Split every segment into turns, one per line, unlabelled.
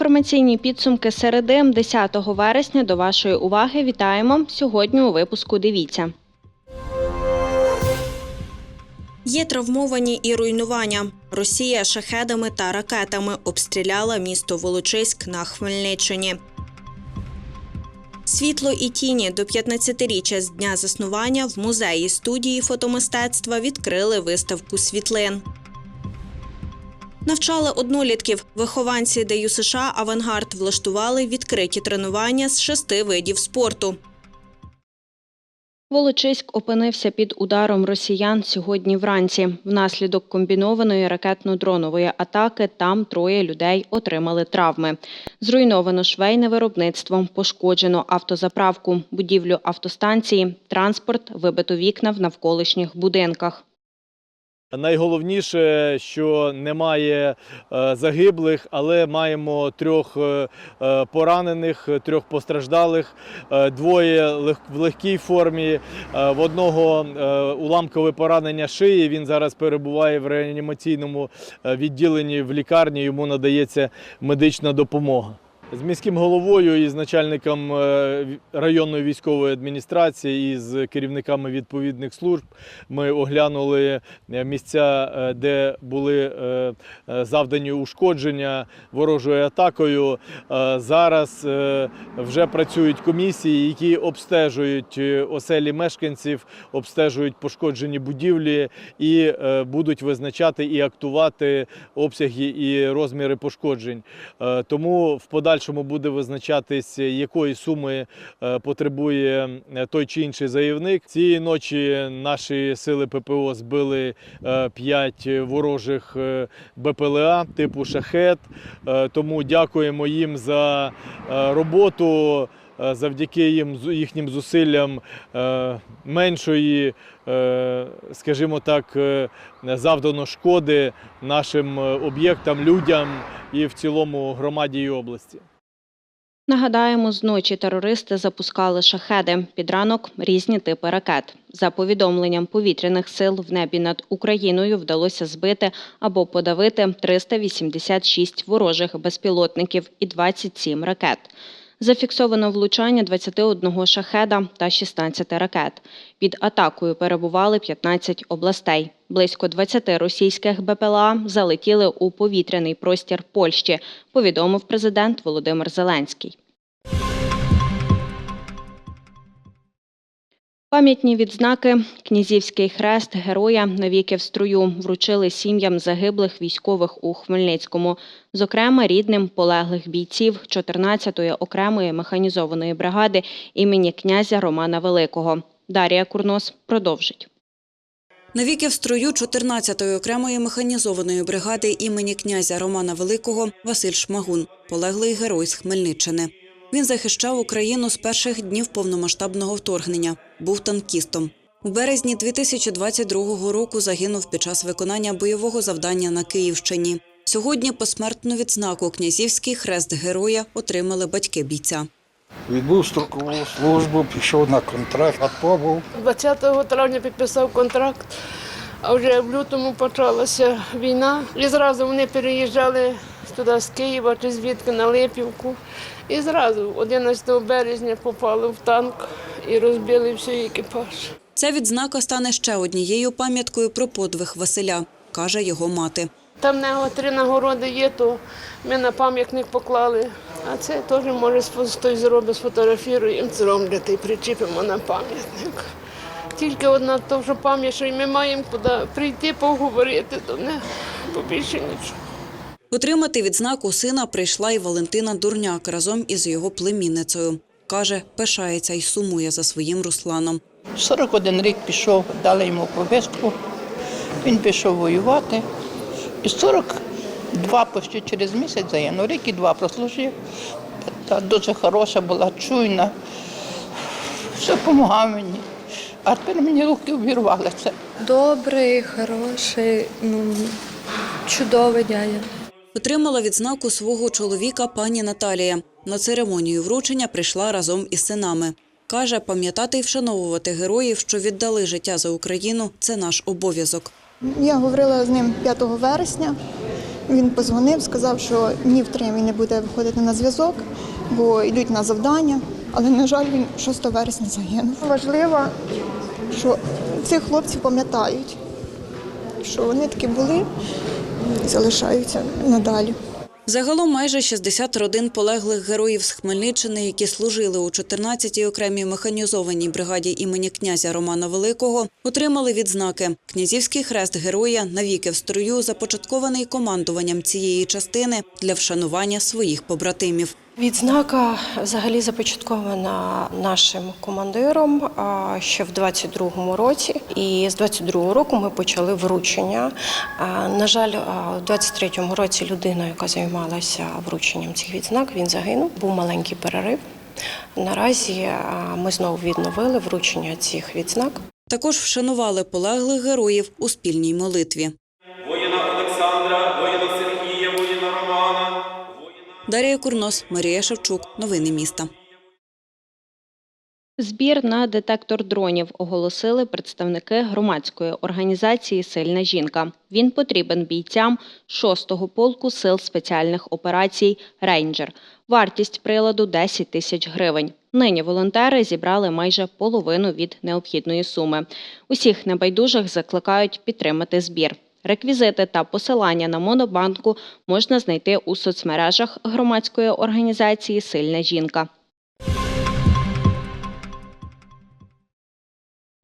Інформаційні підсумки середи 10 вересня до вашої уваги вітаємо. Сьогодні у випуску дивіться. Є травмовані і руйнування. Росія шахедами та ракетами обстріляла місто Волочиськ на Хмельниччині. Світло і тіні до 15-річчя з дня заснування в музеї студії фотомистецтва відкрили виставку світлин. Навчали однолітків. Вихованці ДЮ США Авангард влаштували відкриті тренування з шести видів спорту. Волочиськ опинився під ударом росіян сьогодні вранці. Внаслідок комбінованої ракетно-дронової атаки там троє людей отримали травми. Зруйновано швейне виробництво, пошкоджено автозаправку, будівлю автостанції, транспорт, вибито вікна в навколишніх будинках.
Найголовніше, що немає е, загиблих, але маємо трьох е, е, поранених, трьох постраждалих, двоє в легкій формі. В одного уламкове поранення шиї. Він зараз перебуває в реанімаційному відділенні в лікарні. Йому надається медична допомога. З міським головою і з начальником е, районної військової адміністрації і з керівниками відповідних служб ми оглянули е, місця, е, де були завдані ушкодження ворожою атакою. Зараз вже працюють комісії, які обстежують оселі мешканців, обстежують пошкоджені будівлі і будуть визначати і актувати обсяги і розміри пошкоджень. Тому в подальшому буде визначатись, якої суми е, потребує е, той чи інший заявник. Цієї ночі наші сили ППО збили 5 ворожих е, БПЛА типу шахет. Е, Тому дякуємо їм за е, роботу. Е, Завдяки їм їхнім зусиллям е, меншої, е, скажімо так, е, завдано шкоди нашим е, об'єктам, людям і в цілому громаді і області.
Нагадаємо, зночі терористи запускали шахеди. Під ранок різні типи ракет. За повідомленням повітряних сил в небі над Україною вдалося збити або подавити 386 ворожих безпілотників і 27 ракет. Зафіксовано влучання 21 шахеда та 16 ракет. Під атакою перебували 15 областей. Близько 20 російських БПЛА залетіли у повітряний простір Польщі, повідомив президент Володимир Зеленський. Пам'ятні відзнаки Князівський хрест Героя навіки в струю вручили сім'ям загиблих військових у Хмельницькому, зокрема рідним полеглих бійців 14-ї окремої механізованої бригади імені князя Романа Великого. Дарія Курнос продовжить.
Навіки в строю 14-ї окремої механізованої бригади імені князя Романа Великого Василь Шмагун, полеглий герой з Хмельниччини. Він захищав Україну з перших днів повномасштабного вторгнення, був танкістом. У березні 2022 року загинув під час виконання бойового завдання на Київщині. Сьогодні посмертну відзнаку князівський хрест героя отримали батьки бійця.
Відбув строкову службу, пішов на контракт, а побув
20 травня підписав контракт, а вже в лютому почалася війна. І зразу вони переїжджали туди з Києва чи звідки на Липівку. І зразу 11 березня попали в танк і розбили всій екіпаж.
Ця відзнака стане ще однією пам'яткою про подвиг Василя, каже його мати.
Там в нього три нагороди є, то ми на пам'ятник поклали. А це теж може хтось зробить, сфотографіруємо, зроблять і причепимо на пам'ятник. Тільки одна то, що пам'ять, що ми маємо куди прийти поговорити до них, побільше нічого.
Отримати відзнаку сина прийшла і Валентина Дурняк разом із його племінницею. Каже, пишається і сумує за своїм Русланом.
41 рік пішов, дали йому повістку. Він пішов воювати. І 42 почти через місяць загинув. Рік і два прослужив. Та дуже хороша була, чуйна. Все допомагав мені. А тепер мені руки обірвали це.
Добрий, хороший, ну чудовий дядя.
Отримала відзнаку свого чоловіка пані Наталія. На церемонію вручення прийшла разом із синами. Каже, пам'ятати і вшановувати героїв, що віддали життя за Україну це наш обов'язок.
Я говорила з ним 5 вересня. Він позвонив, сказав, що ні в три він не буде виходити на зв'язок, бо йдуть на завдання. Але, на жаль, він 6 вересня загинув. Важливо, що цих хлопців пам'ятають, що вони такі були залишаються надалі.
Загалом майже 60 родин полеглих героїв з Хмельниччини, які служили у 14-й окремій механізованій бригаді імені князя Романа Великого, отримали відзнаки. Князівський хрест героя навіки в строю започаткований командуванням цієї частини для вшанування своїх побратимів.
Відзнака взагалі започаткована нашим командиром ще в 22-му році. І з 22-го року ми почали вручення. На жаль, в 23-му році людина, яка займалася врученням цих відзнак, він загинув. Був маленький перерив. Наразі ми знову відновили вручення цих відзнак.
Також вшанували полеглих героїв у спільній молитві. Дар'я Курнос, Марія Шевчук. Новини міста.
Збір на детектор дронів оголосили представники громадської організації Сильна жінка. Він потрібен бійцям 6-го полку сил спеціальних операцій Рейнджер. Вартість приладу 10 тисяч гривень. Нині волонтери зібрали майже половину від необхідної суми. Усіх небайдужих закликають підтримати збір. Реквізити та посилання на монобанку можна знайти у соцмережах громадської організації Сильна жінка.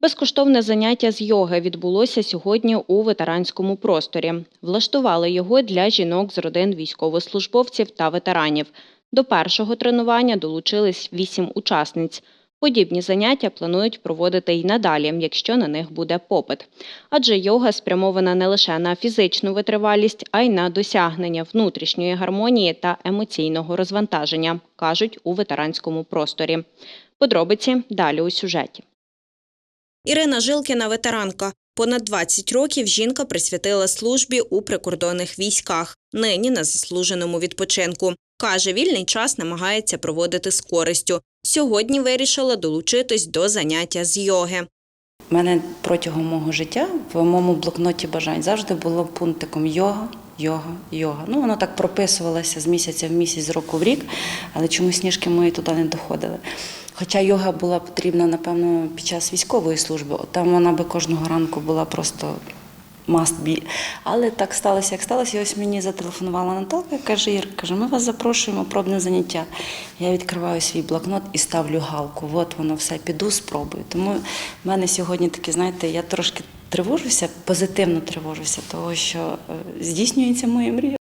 Безкоштовне заняття з йоги відбулося сьогодні у ветеранському просторі. Влаштували його для жінок з родин військовослужбовців та ветеранів. До першого тренування долучились вісім учасниць. Подібні заняття планують проводити й надалі, якщо на них буде попит. Адже йога спрямована не лише на фізичну витривалість, а й на досягнення внутрішньої гармонії та емоційного розвантаження, кажуть у ветеранському просторі. Подробиці далі у сюжеті. Ірина Жилкіна ветеранка. Понад 20 років жінка присвятила службі у прикордонних військах. Нині на заслуженому відпочинку. Каже, вільний час намагається проводити з користю. Сьогодні вирішила долучитись до заняття з йоги.
У мене протягом мого життя в моєму блокноті бажань завжди було пунктиком йога, йога, йога. Ну, воно так прописувалося з місяця в місяць, з року в рік, але чомусь ніжки мої туди не доходили. Хоча йога була потрібна, напевно, під час військової служби, там вона би кожного ранку була просто must be. Але так сталося, як сталося. І ось мені зателефонувала Наталка, каже, Ір, каже, ми вас запрошуємо, пробне заняття. Я відкриваю свій блокнот і ставлю галку. От воно все, піду, спробую. Тому в мене сьогодні таке, знаєте, я трошки тривожуся, позитивно тривожуся, того що е, здійснюється моя мрія.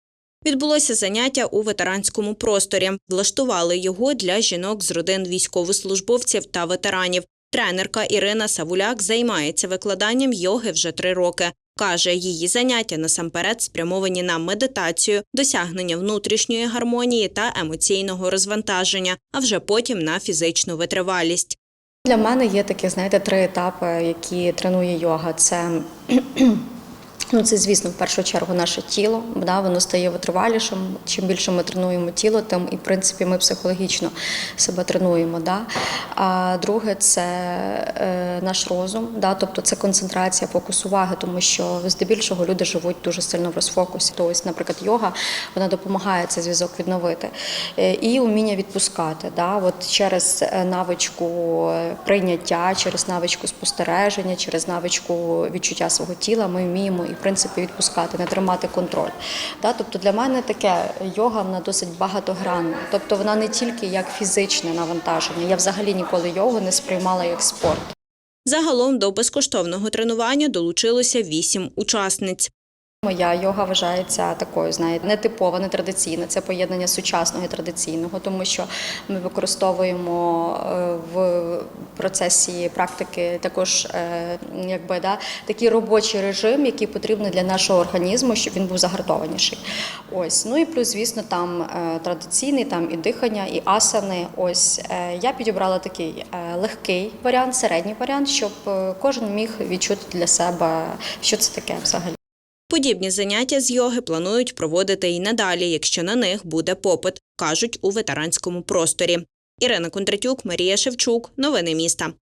Відбулося заняття у ветеранському просторі. Влаштували його для жінок з родин військовослужбовців та ветеранів. Тренерка Ірина Савуляк займається викладанням йоги вже три роки. Каже, її заняття насамперед спрямовані на медитацію, досягнення внутрішньої гармонії та емоційного розвантаження, а вже потім на фізичну витривалість.
Для мене є такі, знаєте, три етапи, які тренує йога. Це Ну, це, звісно, в першу чергу наше тіло, да, воно стає витривалішим. Чим більше ми тренуємо тіло, тим і в принципі ми психологічно себе тренуємо. Да. А друге це е, наш розум, да, тобто це концентрація, фокус уваги, тому що здебільшого люди живуть дуже сильно в розфокусі. То ось, наприклад, йога вона допомагає цей зв'язок відновити. Е, І уміння відпускати. Да, от через е, навичку е, прийняття, через навичку спостереження, через навичку відчуття свого тіла ми вміємо в принципі відпускати, не тримати контроль. Тобто для мене таке йога вона досить багатогранна. Тобто вона не тільки як фізичне навантаження. Я взагалі ніколи йогу не сприймала як спорт.
Загалом до безкоштовного тренування долучилося вісім учасниць.
Моя йога вважається такою, знаєте, нетипова, нетрадиційна. Це поєднання сучасного і традиційного, тому що ми використовуємо е, в процесі практики також е, якби да такий робочий режим, який потрібний для нашого організму, щоб він був загартованіший. Ось ну і плюс, звісно, там е, традиційний, там і дихання, і асани. Ось я підібрала такий легкий варіант, середній варіант, щоб кожен міг відчути для себе, що це таке взагалі.
Подібні заняття з йоги планують проводити і надалі, якщо на них буде попит, кажуть у ветеранському просторі. Ірина Кондратюк, Марія Шевчук. Новини міста.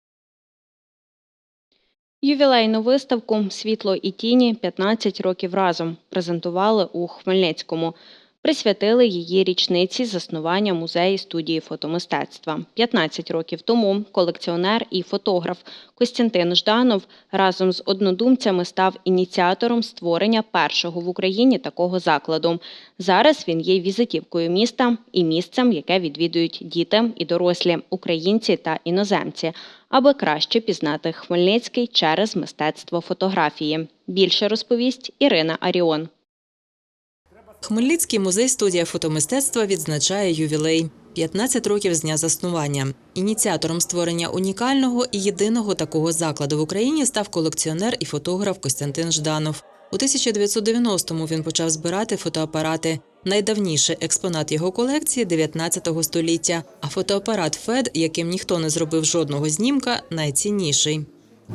Ювілейну виставку Світло і тіні 15 років разом презентували у Хмельницькому. Присвятили її річниці заснування музею студії фотомистецтва. 15 років тому колекціонер і фотограф Костянтин Жданов разом з однодумцями став ініціатором створення першого в Україні такого закладу. Зараз він є візитівкою міста і місцем, яке відвідують діти і дорослі, українці та іноземці, аби краще пізнати Хмельницький через мистецтво фотографії. Більше розповість Ірина Аріон.
Хмельницький музей студія фотомистецтва відзначає ювілей. 15 років з дня заснування. Ініціатором створення унікального і єдиного такого закладу в Україні став колекціонер і фотограф Костянтин Жданов. У 1990-му він почав збирати фотоапарати. Найдавніший експонат його колекції 19 століття. А фотоапарат ФЕД, яким ніхто не зробив жодного знімка, найцінніший.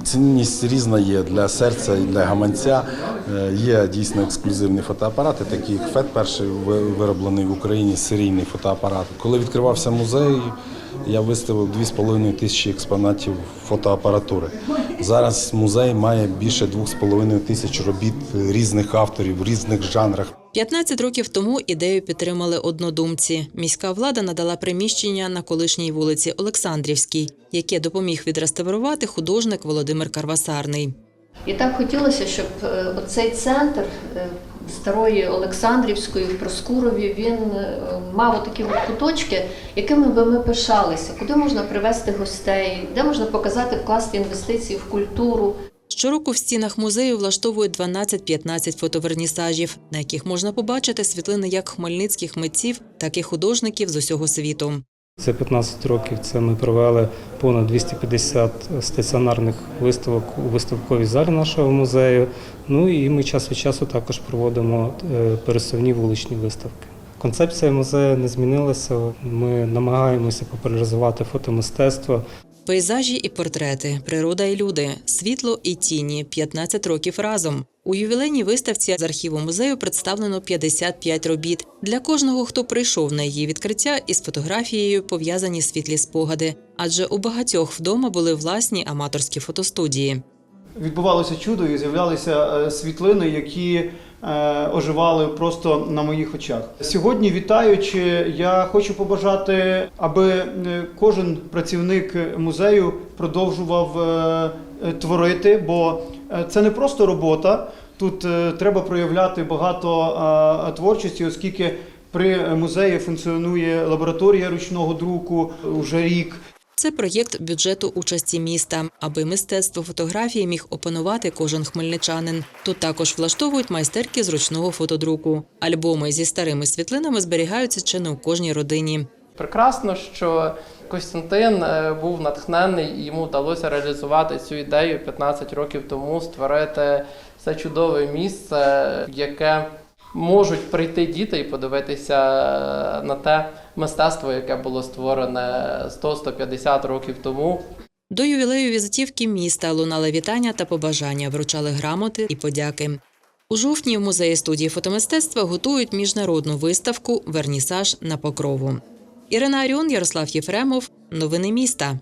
Цінність різна є для серця і для гаманця. Е, Є дійсно ексклюзивні фотоапарати, такі як ФЕД, перший ви- вироблений в Україні серійний фотоапарат. Коли відкривався музей, я виставив 2,5 тисячі експонатів фотоапаратури. Зараз музей має більше 2,5 тисяч робіт різних авторів в різних жанрах.
15 років тому ідею підтримали однодумці. Міська влада надала приміщення на колишній вулиці Олександрівській, яке допоміг відреставрувати художник Володимир Карвасарний.
І так хотілося, щоб цей оцей центр е, старої Олександрівської в Проскурові він е, мав такі куточки, якими би ми пишалися, куди можна привезти гостей, де можна показати вкласти інвестиції в культуру.
Щороку в стінах музею влаштовують 12-15 фотовернісажів, на яких можна побачити світлини як хмельницьких митців, так і художників з усього світу.
За 15 років це ми провели понад 250 стаціонарних виставок у виставковій залі нашого музею. Ну і ми час від часу також проводимо е, пересувні вуличні виставки. Концепція музею не змінилася. Ми намагаємося популяризувати фотомистецтво.
Пейзажі і портрети, природа і люди, світло і тіні 15 років разом. У ювілейній виставці з архіву музею представлено 55 робіт. Для кожного, хто прийшов на її відкриття, із фотографією пов'язані світлі спогади, адже у багатьох вдома були власні аматорські фотостудії.
відбувалося чудо і з'являлися е, світлини, які оживали просто на моїх очах. Сьогодні, вітаючи, я хочу побажати, аби е, кожен працівник музею продовжував е, е, творити, бо е, це не просто робота. Тут е, треба проявляти багато е, творчості, оскільки при музеї функціонує лабораторія ручного друку уже рік.
Це проєкт бюджету участі міста, аби мистецтво фотографії міг опанувати кожен хмельничанин. Тут також влаштовують майстерки з ручного фотодруку. Альбоми зі старими світлинами зберігаються чи не у кожній родині.
Прекрасно, що Костянтин е, був натхнений і йому вдалося реалізувати цю ідею 15 років тому, створити це чудове місце, яке можуть прийти діти і подивитися на те мистецтво, яке було створене 100-150 років тому.
До ювілею візитівки міста лунали вітання та побажання, вручали грамоти і подяки. У жовтні в музеї студії фотомистецтва готують міжнародну виставку Вернісаж на покрову. Ірина Аріон, Ярослав Єфремов. Новини міста.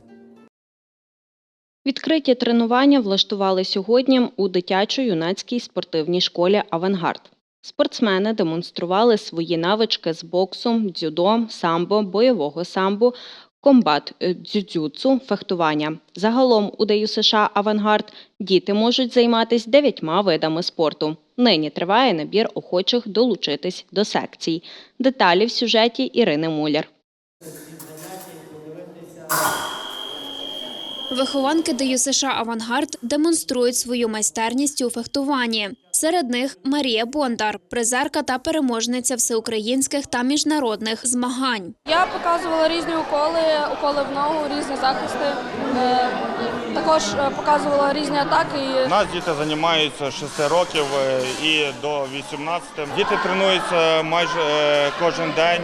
Відкриті тренування влаштували сьогодні у дитячо-юнацькій спортивній школі Авангард. Спортсмени демонстрували свої навички з боксу, дзюдо, самбо, бойового самбо, комбат е, дзюдзюцу, фехтування. Загалом у ДЮ США Авангард діти можуть займатися дев'ятьма видами спорту. Нині триває набір охочих долучитись до секцій. Деталі в сюжеті Ірини Муляр.
Вихованки ДЮ США Авангард демонструють свою майстерність у фехтуванні. Серед них Марія Бондар, призерка та переможниця всеукраїнських та міжнародних змагань.
Я показувала різні уколи, уколи в ногу, різні захисти. Е, Також е, показувала різні атаки.
У нас діти займаються з 6 років е, і до 18. Діти тренуються майже кожен день,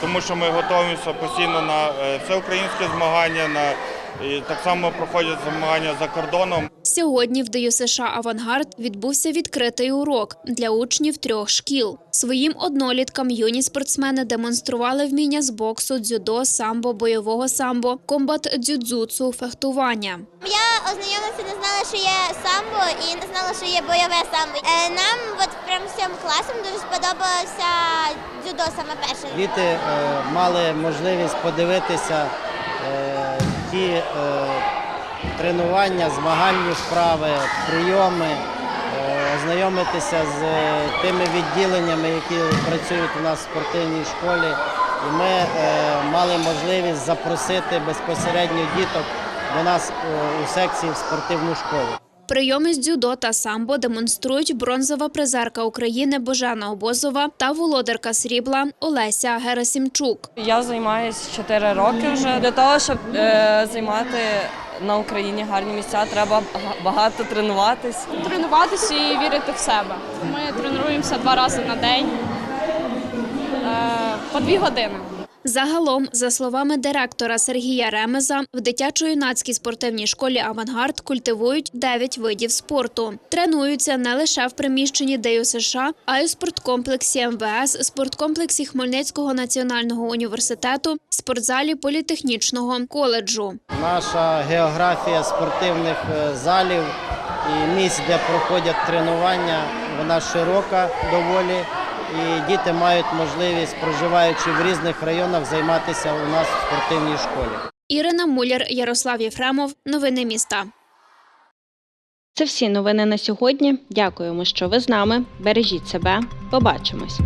тому що ми готуємося постійно на всеукраїнські змагання, на і так само проходять змагання за кордоном.
Сьогодні в ДЮ США Авангард відбувся відкритий урок для учнів трьох шкіл. Своїм одноліткам юні спортсмени демонстрували вміння з боксу, дзюдо, самбо, бойового самбо, комбат дзюдзуцу, фехтування.
Я
ознайомилася, не знала, що є самбо, і не знала, що є бойове самбо. Е, Нам от прямо з цим класом дуже сподобалося дзюдо саме перше.
Діти е, мали можливість подивитися е, ті е, тренування, змагальні вправи, прийоми, е, ознайомитися з е, тими відділеннями, які працюють у нас в спортивній школі. І ми е, мали можливість запросити безпосередньо діток до нас е, у секції в спортивну школу.
Прийоми з дзюдо та самбо демонструють бронзова призерка України Божена Обозова та володарка срібла Олеся Герасимчук.
Я займаюся 4 роки вже. Для того, щоб е, займати на Україні гарні місця, треба багато тренуватись.
Тренуватися і вірити в себе. Ми тренуємося два рази на день е, по дві години.
Загалом, за словами директора Сергія Ремеза, в дитячо-юнацькій спортивній школі Авангард культивують 9 видів спорту. Тренуються не лише в приміщенні ДЮСШ, США, а й у спорткомплексі МВС, спорткомплексі Хмельницького національного університету, спортзалі політехнічного коледжу.
Наша географія спортивних е, залів і місць, де проходять тренування, вона широка доволі. І діти мають можливість, проживаючи в різних районах, займатися у нас в спортивній школі.
Ірина Муляр, Ярослав Єфремов. Новини міста.
Це всі новини на сьогодні. Дякуємо, що ви з нами. Бережіть себе. Побачимось.